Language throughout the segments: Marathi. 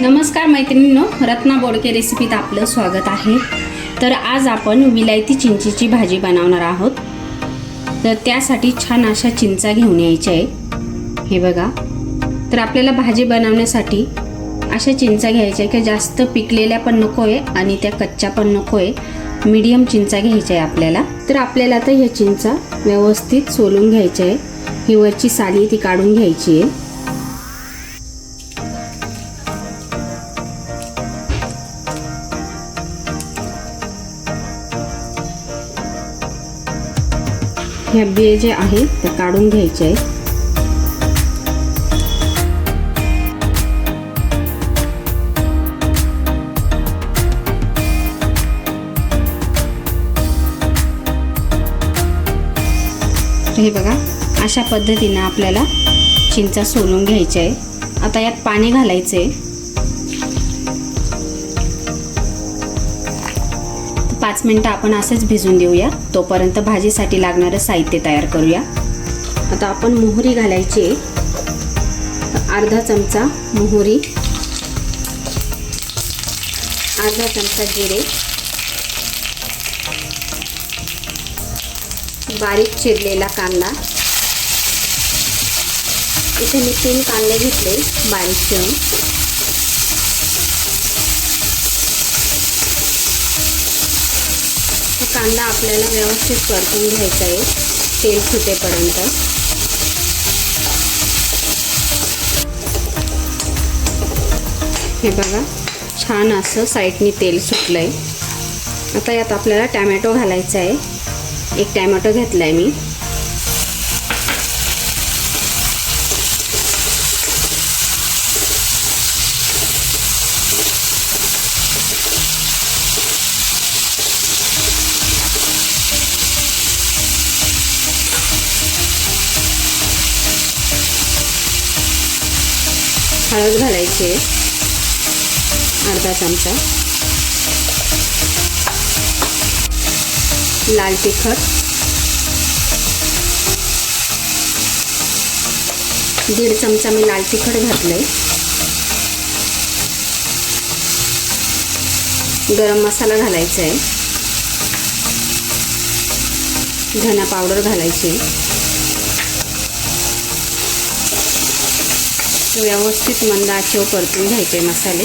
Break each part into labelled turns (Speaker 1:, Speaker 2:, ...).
Speaker 1: नमस्कार मैत्रिणींनो रत्ना बोडके रेसिपीत आपलं स्वागत आहे. तर आज आपण विलायती चिंचेची भाजी बनवणार आहोत. तर त्यासाठी छान अशा चिंचा घेऊन यायच्या आहे हे बघा. तर आपल्याला भाजी बनवण्यासाठी अशा चिंचा घ्यायच्या आहे की जास्त पिकलेल्या पण नको आहे आणि त्या कच्च्या पण नको आहे मीडियम चिंचा घ्यायच्या आहे आपल्याला. तर आपल्याला आता ह्या चिंचा व्यवस्थित सोलून घ्यायच्या आहे ही वरची साली ती काढून घ्यायची आहे. ह्या बिये जे आहे त्या काढून घ्यायचे आहे हे बघा अशा पद्धतीनं आपल्याला चिंचा सोलून घ्यायच्या आहे आता यात पाणी घालायचं आहे पाच मिनटं आपण असंच भिजून देऊया. तोपर्यंत भाजीसाठी लागणारं साहित्य तयार करूया. आता आपण मोहरी घालायची. आहे अर्धा चमचा मोहरी. अर्धा चमचा जिरे. बारीक चिरलेला कांदा. इथे मी तीन कांदे घेतले बारीक चिरून. कांदा आपल्याला व्यवस्थित परतून घ्यायचा आहे. तेल सुटेपर्यंत. हे बघा छान असं साईडनी तेल सुटलं आहे आता यात आपल्याला टॅमॅटो घालायचा आहे. एक टॅमॅटो घेतला आहे मी. हळद घालायची आहे. अर्धा चमचा. लाल तिखट. दीड चमचा मी लाल तिखट घातलंय. गरम मसाला घालायचा आहे धना पावडर घालायची आहे. व्यवस्थित मंद आचेव परतून घ्यायचे मसाले.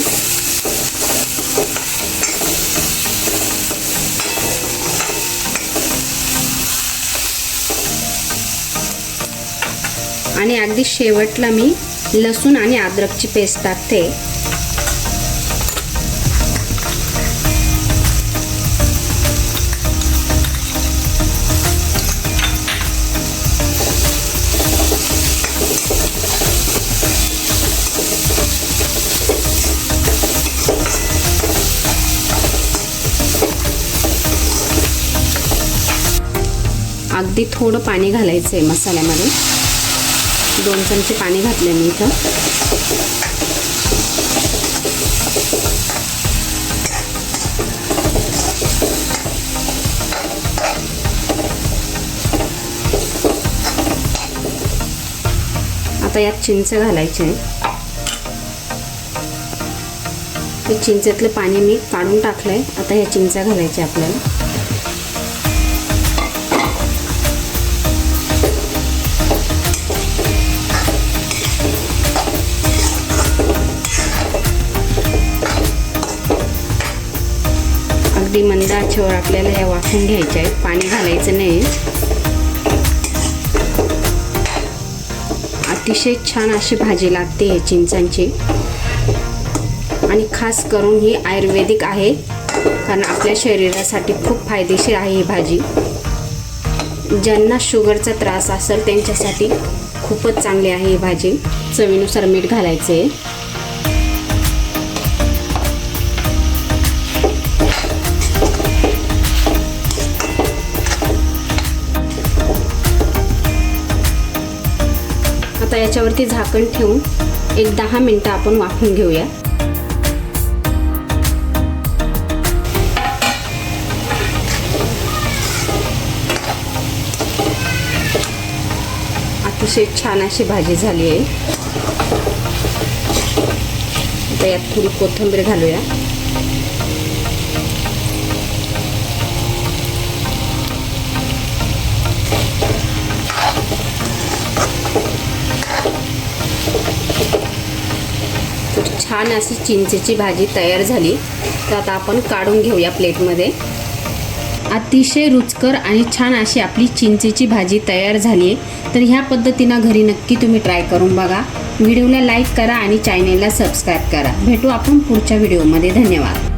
Speaker 1: आणि अगदी शेवटला मी लसूण आणि अद्रकची पेस्ट टाकते. अगदी थोडं पाणी घालायचं आहे मसाल्यामध्ये दोन चमचे पाणी घातले मी इथं. आता यात चिंच घालायचे आहे. ते चिंचेतलं पाणी मी काढून टाकलंय. आता ह्या चिंचा घालायच्या आपल्याला. मंद आचेवर आपल्याला ह्या वाफून घ्यायच्या आहेत. पाणी घालायचं नाही. अतिशय छान अशी भाजी लागते हे चिंचांची. आणि खास करून ही आयुर्वेदिक आहे कारण आपल्या शरीरासाठी खूप फायदेशीर आहे ही भाजी. ज्यांना शुगरचा त्रास असेल त्यांच्यासाठी खूपच चांगली आहे ही भाजी. चवीनुसार मीठ घालायचं आहे आता याच्यावरती झाकण ठेवून एक दहा मिनटं आपण वाफून घेऊया. अतिशय छान अशी भाजी झाली आहे. आता यात थोडी कोथिंबीर घालूया. छान अशी चिंचेची भाजी तयार झाली. तर आता आपण काढून घेऊया प्लेटमध्ये. अतिशय रुचकर आणि छान अशी आपली चिंचेची भाजी तयार झाली आहे. तर ह्या पद्धतीनं घरी नक्की तुम्ही ट्राय करून बघा. व्हिडिओला लाईक करा आणि चॅनेलला सबस्क्राईब करा. भेटू आपण पुढच्या व्हिडिओमध्ये. धन्यवाद.